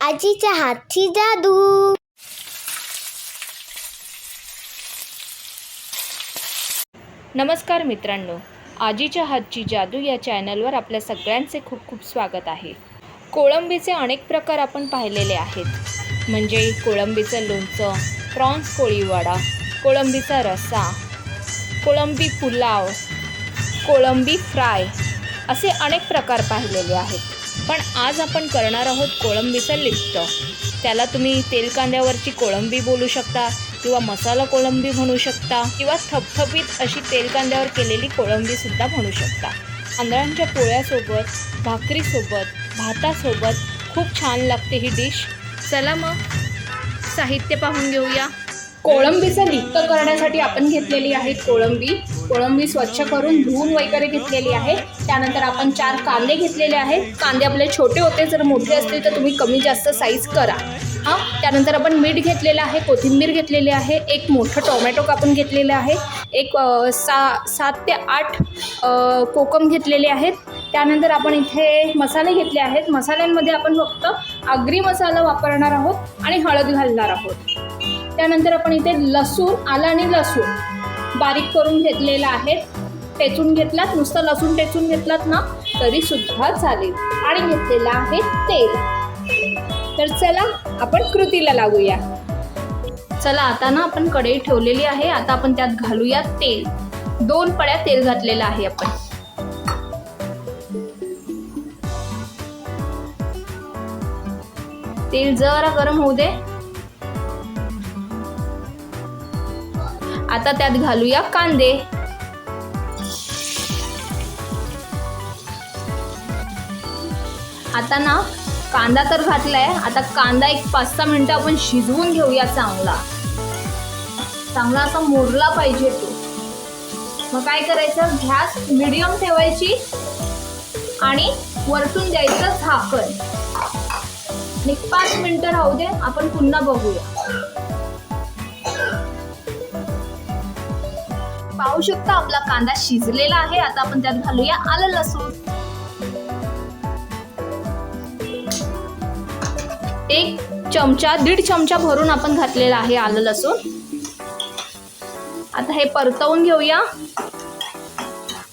आजीच्या हातची जादू. नमस्कार मित्रांनो आजीच्या हातची जादू या चॅनलवर आपल्या सगळ्यांचे खूप खूप स्वागत आहे. कोळंबीचे अनेक प्रकार आपण पाहिलेले आहेत. म्हणजे कोळंबीचं लोणचं प्रॉन्स कोळीवाडा कोळंबीचा रस्सा कोळंबी पुलाव कोळंबी फ्राय असे अनेक प्रकार पाहिलेले आहेत. पण आज आपण करणार आहोत कोळंबीचं लिप्त त्याला तुम्ही तेल कांद्यावरची कोळंबी बोलू शकता किंवा मसाला कोळंबी म्हणू शकता किंवा थपथपीत अशी तेल कांद्यावर केलेली कोळंबीसुद्धा म्हणू शकता. आंधळांच्या पोळ्यासोबत भाकरीसोबत भातासोबत खूप छान लागते ही डिश. चला मग साहित्य पाहून घेऊया. कोळंबीचं लिप्त करण्यासाठी आपण घेतलेली आहे कोळंबी. कोळंबी स्वच्छ करून धुवून वगैरे घेतलेली आहे. त्यानंतर आपण चार कांदे घेतलेले आहेत. कांदे आपले छोटे होते जर मोठे असतील तर तुम्ही कमी जास्त साईज करा. हां? त्यानंतर आपण मीठ घेतलेलं आहे कोथिंबीर घेतलेली आहे एक मोठं टोमॅटो कापून घेतलेलं आहे एक सा सात ते आठ कोकम घेतलेले आहेत. त्यानंतर आपण इथे मसाले घेतले आहेत. मसाल्यांमध्ये आपण फक्त आगरी मसाला वापरणार आहोत आणि हळद घालणार आहोत. त्यानंतर आपण इथे लसूण आलं आणि लसूण. बारीक करून घेतलेलं आहे. टेचून घेतलात नुसतं लसूण टेचून घेतलात ना तरी सुद्धा चालेल. आणि घेतलेलं आहे तेल. तर चला आपण कृतीला लागूया. चला आता ना आपण कढई ठेवलेली आहे. आता आपण त्यात घालूया तेल. दोन पड्या तेल घातलेलं आहे आपण. तेल जरा गरम होऊ दे. आता त्यात घालूया कांदे. आता ना कांदा तर घातलाय. आता कांदा एक पाच सहा मिनिटं आपण शिजवून घेऊया चांगला. चांगला असा मोरला पाहिजे तो. मग काय करायचं? गॅस मिडियम ठेवायची आणि वरतून द्यायचं झाकण. आणि पाच मिनिटं राहू दे आपण पुन्हा बघूया. पाहू शकता आपला कांदा शिजलेला आहे. आता आपण त्यात घालूया आलं लसूण. एक चमचा दीड चमचा भरून आपण घातलेला आहे आलं लसूण. आता हे परतवून घेऊया.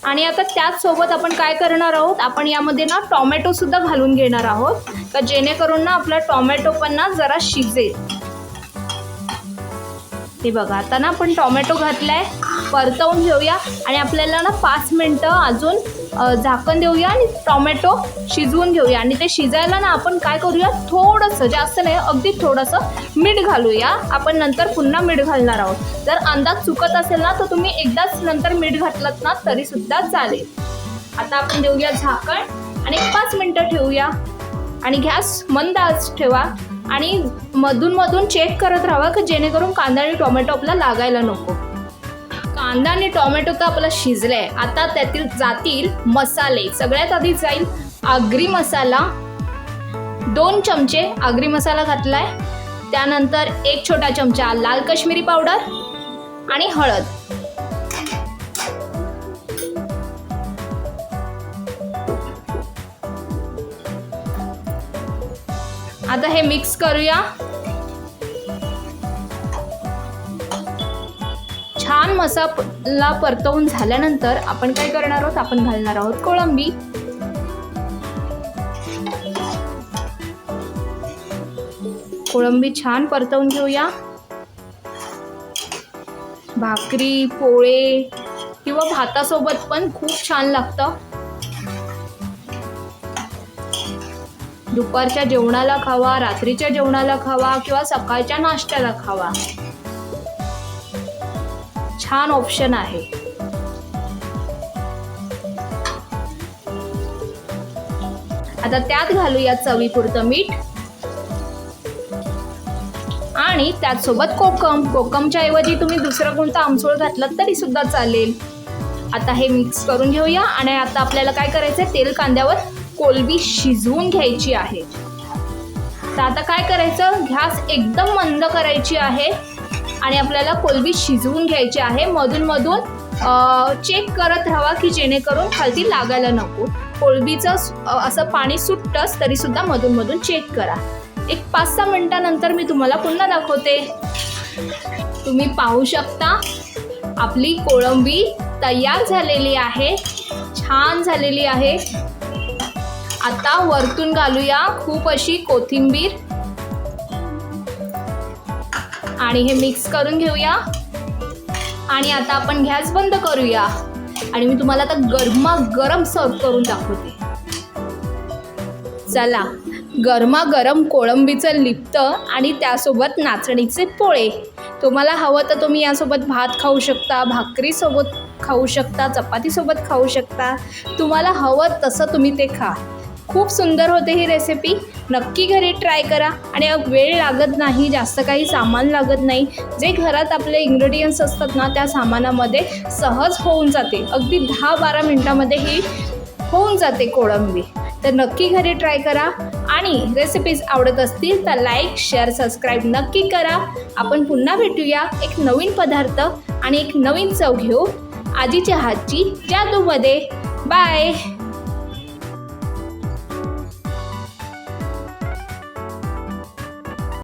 आणि आता त्याच सोबत आपण काय करणार आहोत? आपण यामध्ये ना टोमॅटो सुद्धा घालून घेणार आहोत. का जेणेकरून ना आपला टोमॅटो पण ना जरा शिजेल. हे बघा आता ना आपण टोमॅटो घातलाय परतवून घेऊया आणि आपल्याला ना पाच मिनटं अजून झाकण देऊया आणि टोमॅटो शिजवून घेऊया. आणि ते शिजायला ना आपण काय करूया थोडंसं जास्त नाही अगदी थोडंसं मीठ घालूया. आपण नंतर पुन्हा मीठ घालणार आहोत. जर अंदाज चुकत असेल ना तर तुम्ही एकदाच नंतर मीठ घातलं ना तरीसुद्धा चालेल. आता आपण देऊया झाकण आणि पाच मिनटं ठेवूया. आणि गॅस मंद आज ठेवा. आणि मधून मधून चेक करत राहावं की जेणेकरून कांदा आणि टोमॅटो आपला लागायला नको. कांदा आणि टोमॅटो तर आपला शिजलाय आता त्यातील जातील मसाले. सगळ्यात आधी जाईल आगरी मसाला. दोन चमचे आगरी मसाला घातलाय. त्यानंतर एक छोटा चमचा लाल काश्मीरी पावडर आणि हळद. आता हे मिक्स करूया. छान मसाला परतवून झाल्यानंतर आपण काय करणार आहोत? आपण घालणार आहोत कोळंबी. कोळंबी छान परतवून घेऊया. भाकरी पोळे किंवा भातासोबत पण खूप छान लागतं. दुपारच्या जेवणाला खावा रात्रीच्या जेवणाला खावा किंवा सकाळच्या नाश्त्याला खावा. छान ऑप्शन आहे. आता त्यात घालूया चवीपुरतं मीठ. आणि त्याचसोबत कोकम. कोकमच्या ऐवजी तुम्ही दुसरं कोणतं आमसूळ घातलं तरी सुद्धा चालेल. आता हे मिक्स करून घेऊया आणि आता आपल्याला काय करायचं तेल कांद्यावर कोलबी शिजवून घ्यायची आहे. तर आता काय करायचं? गॅस एकदम मंद करायची आहे आणि आपल्याला कोलबी शिजवून घ्यायची आहे. मधून मधून चेक करत राहावा की जेणेकरून खालती लागायला नको. कोळबीचं असं पाणी सुटतंच तरीसुद्धा मधूनमधून मधून मधून चेक करा. एक पाच सहा मिनटानंतर मी तुम्हाला पुन्हा दाखवते. तुम्ही पाहू शकता आपली कोळंबी तयार झालेली आहे छान झालेली आहे. आता वरतून घालूया खूप अशी कोथिंबीर. आणि हे मिक्स करून घेऊया. आणि आता आपण गॅस बंद करूया. आणि मी तुम्हाला आता गरमागरम सर्व करून दाखवते. चला गरमागरम कोळंबीचं लिप्त आणि त्यासोबत नाचणीचे पोळे. तुम्हाला हवं तर तुम्ही यासोबत भात खाऊ शकता भाकरीसोबत खाऊ शकता चपातीसोबत खाऊ शकता. तुम्हाला हवं तसं तुम्ही ते खा. खूप सुंदर होते ही रेसिपी नक्की घरी ट्राय करा. आणि वेळ लागत नाही जास्त काही सामान लागत नाही. जे घरात आपले इंग्रेडियंट्स असतात ना त्या सामानामध्ये सहज होऊन जाते. अगदी दहा बारा मिनटामध्ये ही होऊन जाते कोळंबी. तर नक्की घरी ट्राय करा. आणि रेसिपीज आवडत असतील तर लाईक शेअर सबस्क्राईब नक्की करा. आपण पुन्हा भेटूया एक नवीन पदार्थ आणि एक नवीन चव घेऊ आजीच्या हातची जादूमध्ये. बाय